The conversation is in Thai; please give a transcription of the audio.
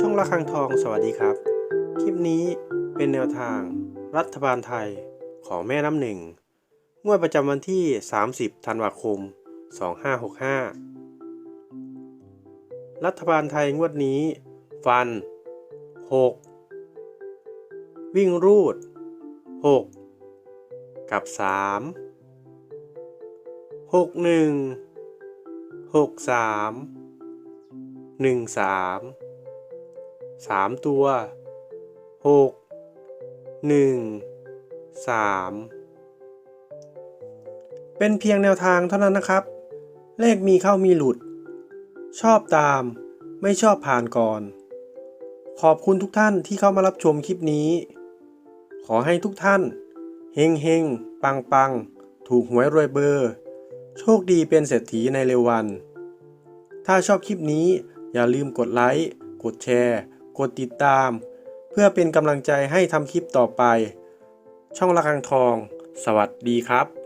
ช่องระฆังทองสวัสดีครับ คลิปนี้เป็นแนวทางรัฐบาลไทยของแม่น้ำหนึ่งงวดประจำวันที่ 30 ธันวาคม 2565 รัฐบาลไทยงวดนี้ ฟัน 6 วิ่งรูด 6 กับ 3 6 1 6 3หนึ่ งสามสามตัวหกหนึ่งสามเป็นเพียงแนวทางเท่านั้นนะครับ เลขมีเข้ามีหลุด ชอบตามไม่ชอบผ่านก่อน ขอบคุณทุกท่านที่เข้ามารับชมคลิปนี้ ขอให้ทุกท่าน เฮงเฮงปังปังถูกหวยรวยเบอร์ โชคดีเป็นเศรษฐีในเร็ววัน ถ้าชอบคลิปนี้อย่าลืมกดไลค์ กดแชร์ กดติดตาม เพื่อเป็นกำลังใจให้ทำคลิปต่อไป ช่องระฆังทอง สวัสดีครับ